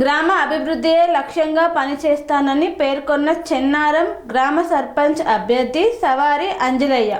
గ్రామ అభివృద్ధియే లక్ష్యంగా పనిచేస్తానని పేర్కొన్న చెన్నారం గ్రామ సర్పంచ్ అభ్యర్థి సవారి అంజలయ్య.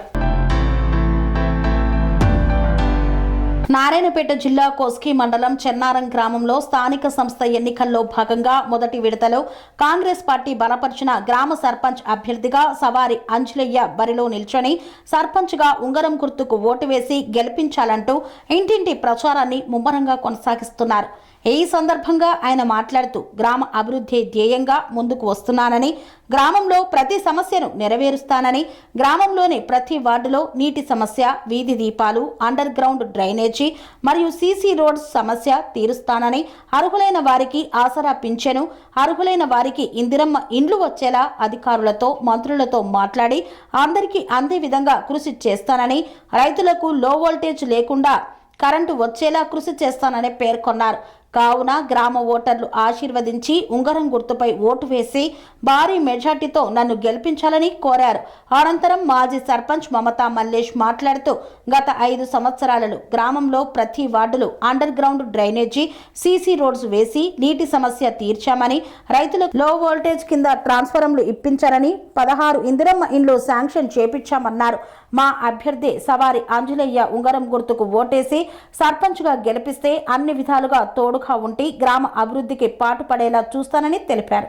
నారాయణపేట జిల్లా కోస్కి మండలం చెన్నారం గ్రామంలో స్థానిక సంస్థ ఎన్నికల్లో భాగంగా మొదటి విడతలో కాంగ్రెస్ పార్టీ బలపరిచిన గ్రామ సర్పంచ్ అభ్యర్థిగా సవారి అంజలయ్య బరిలో నిల్చొని సర్పంచ్గా ఉంగరం గుర్తుకు ఓటు వేసి గెలిపించాలంటూ ఇంటింటి ప్రచారాన్ని ముమ్మరంగా కొనసాగిస్తున్నారు. ఈ సందర్భంగా ఆయన మాట్లాడుతూ గ్రామ అభివృద్ధి ధ్యేయంగా ముందుకు వస్తున్నానని గ్రామంలో ప్రతి సమస్యను నెరవేరుస్తానని గ్రామంలోని ప్రతి వార్డులో నీటి సమస్య వీధి దీపాలు అండర్ గ్రౌండ్ డ్రైనేజీ మరియు సీసీ రోడ్స్ సమస్య తీరుస్తానని అర్హులైన వారికి ఆసరా పింఛను అర్హులైన వారికి ఇందిరమ్మ ఇండ్లు వచ్చేలా అధికారులతో మంత్రులతో మాట్లాడి అందరికీ అందే విధంగా కృషి చేస్తానని రైతులకు లో వోల్టేజ్ లేకుండా కరెంటు వచ్చేలా కృషి చేస్తానని పేర్కొన్నారు. కావున గ్రామ ఓటర్లు ఆశీర్వదించి ఉంగరం గుర్తుపై ఓటు వేసి భారీ మెజార్టీతో నన్ను గెలిపించాలని కోరారు. అనంతరం మాజీ సర్పంచ్ మమతా మల్లేష్ మాట్లాడుతూ గత ఐదు సంవత్సరాలలో గ్రామంలో ప్రతి వార్డులో underground drainage CC roads వేసి నీటి సమస్య తీర్చామని రైతులకు లో వోల్టేజ్ కింద ట్రాన్స్ఫారంలు ఇప్పించారని పదహారు ఇందిరమ్మ ఇండ్లు శాంక్షన్ చేపించామన్నారు. మా అభ్యర్థి సవారి ఆంజనేయ ఉంగరం గుర్తుకు ఓటేసి సర్పంచ్గా గెలిపిస్తే అన్ని విధాలుగా తోడు తోడుగా ఉండి గ్రామ అభివృద్ధికి పాటుపడేలా చూస్తానని తెలిపారు.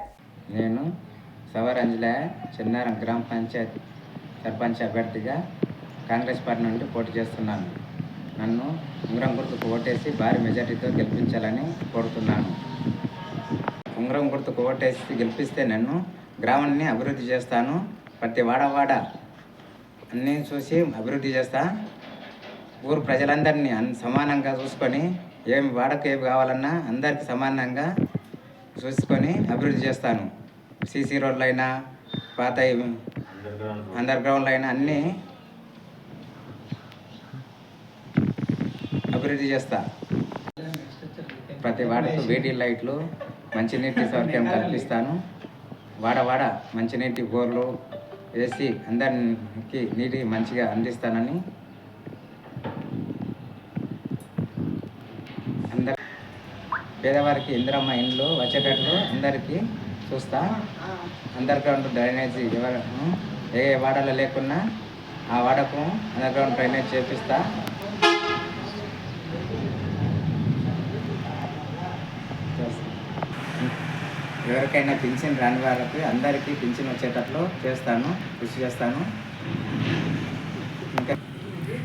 నేను సవరంజల చిన్నారం చెన్నారం గ్రామ పంచాయత్ సర్పంచ్ అభ్యర్థిగా కాంగ్రెస్ పార్టీ నుండి పోటీ చేస్తున్నాను. నన్ను ఉంగరం గుర్తుకు ఓటేసి భారీ మెజార్టీతో గెలిపించాలని కోరుతున్నాను. ఉంగరం గుర్తుకు ఓటేసి గెలిపిస్తే నన్ను గ్రామాన్ని అభివృద్ధి చేస్తాను. ప్రతి వాడవాడ అన్నీ చూసి అభివృద్ధి చేస్తా. ఊరు ప్రజలందరినీ అన్ సమానంగా చూసుకొని ఏమి వాడకు ఏమి కావాలన్నా అందరికి సమానంగా చూసుకొని అభివృద్ధి చేస్తాను. సీసీ రోడ్లు అయినా పాత అండర్ గ్రౌండ్లు అయినా అన్నీ అభివృద్ధి చేస్తా. ప్రతి వాడకు వేడి లైట్లు మంచినీటి సౌకర్యం కల్పిస్తాను. వాడ వాడ మంచినీటి బోర్లు వేసి అందరికి నీటి మంచిగా అందిస్తానని పేదవారికి ఇందిరమ్మ ఇండ్లు వచ్చేటట్లు అందరికీ చూస్తా. అండర్ గ్రౌండ్ డ్రైనేజీ ఎవరు ఏ వాడలో లేకున్నా ఆ వాడకు అండర్ గ్రౌండ్ డ్రైనేజ్ చేపిస్తా. ఎవరికైనా పింఛన్ రాని వాళ్ళకి అందరికీ పింఛన్ వచ్చేటట్లు చేస్తాను కృషి చేస్తాను ఇంకా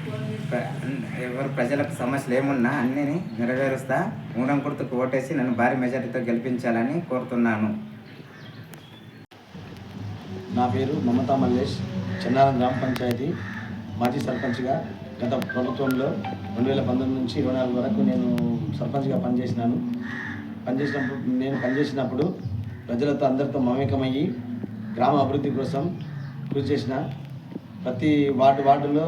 ప్ర- ఎవరు ప్రజలకు సమస్యలు ఏమున్నా అన్నీ నెరవేరుస్తా. మూడం గుర్తుకు ఓటేసి నన్ను భారీ మెజార్టీతో గెలిపించాలని కోరుతున్నాను. నా పేరు మమతా మల్లేష్ చిన్నారం గ్రామ పంచాయతీ మాజీ సర్పంచ్గా గత ప్రభుత్వంలో రెండు వేల పంతొమ్మిది నుంచి ఇరవై నాలుగు వరకు నేను సర్పంచ్గా పనిచేసినాను. పనిచేసినప్పుడు నేను పనిచేసినప్పుడు ప్రజలతో అందరితో మమేకమయ్యి గ్రామ అభివృద్ధి కోసం కృషి చేసిన ప్రతి వార్డు వార్డులో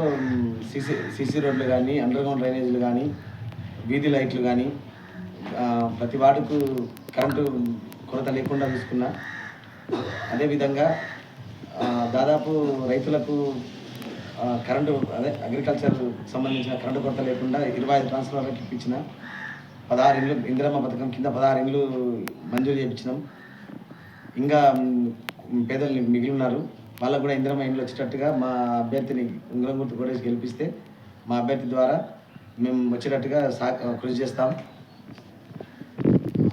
సీసీ సీసీ రోడ్లు కానీ అండర్గ్రౌండ్ డ్రైనేజీలు కానీ వీధి లైట్లు కానీ ప్రతి వార్డుకు కరెంటు కొరత లేకుండా చూసుకున్నా. అదేవిధంగా దాదాపు రైతులకు కరెంటు అదే అగ్రికల్చర్ సంబంధించిన కరెంటు కొరత లేకుండా ఇరవై ఐదు ట్రాన్స్ఫార్మర్లకు ఇప్పించిన. పదహారు ఇండ్లు ఇందిరమ్మ పథకం కింద పదహారు ఇండ్లు మంజూరు చేయించినాం ఇంకా పేదలు మిగిలి ఉన్నారు. వాళ్ళకు కూడా ఇందిరమ్మ మైండ్లో వచ్చేటట్టుగా మా అభ్యర్థిని ఉంగరం గుర్తు కొట్టేసి గెలిపిస్తే మా అభ్యర్థి ద్వారా మేము వచ్చేటట్టుగా సా కృషి చేస్తాం.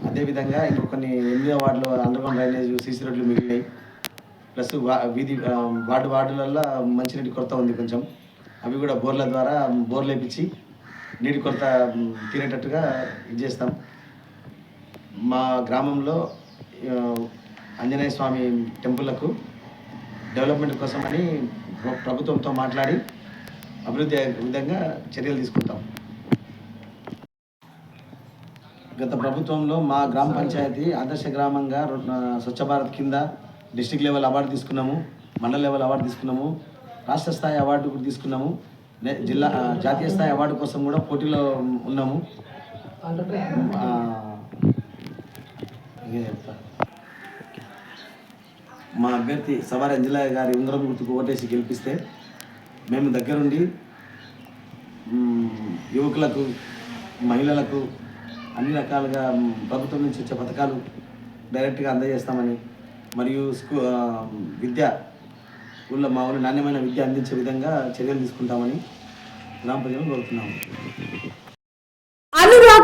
అదేవిధంగా ఇంకొక కొన్ని ఎనిమిదో వార్డులో అండర్గ్రౌండ్ డ్రైనేజ్ సీసీ రోడ్లు మిగిలినాయి ప్లస్ వా- వీధి వార్డు వార్డులలో మంచినీటి కొరత ఉంది కొంచెం. అవి కూడా బోర్ల ద్వారా బోర్లు వేపించి నీటి కొరత తీరేటట్టుగా ఇది చేస్తాం. మా గ్రామంలో ఆంజనేయ స్వామి టెంపుల్లకు డెవలప్మెంట్ కోసమని ప్రభుత్వంతో మాట్లాడి అభివృద్ధి విధంగా చర్యలు తీసుకుంటాం గత ప్రభుత్వంలో మా గ్రామ పంచాయతీ ఆదర్శ గ్రామంగా స్వచ్ఛ భారత్ కింద డిస్టిక్ లెవెల్ అవార్డు తీసుకున్నాము మండల లెవెల్ అవార్డు తీసుకున్నాము రాష్ట్ర స్థాయి అవార్డు కూడా తీసుకున్నాము జిల్లా జాతీయ స్థాయి అవార్డు కోసం కూడా పోటీలో ఉన్నాము చెప్తా. మా అభ్యర్థి సవారి అంజలయ్య గారి ఉంగరం గుర్తుకు ఓటేసి గెలిపిస్తే మేము దగ్గరుండి యువకులకు మహిళలకు అన్ని రకాలుగా ప్రభుత్వం నుంచి వచ్చే పథకాలు డైరెక్ట్గా అందజేస్తామని మరియు స్కూ విద్య ఊళ్ళో మా ఊళ్ళో నాణ్యమైన విద్య అందించే విధంగా చర్యలు తీసుకుంటామని గ్రామ ప్రజలను కోరుతున్నాము.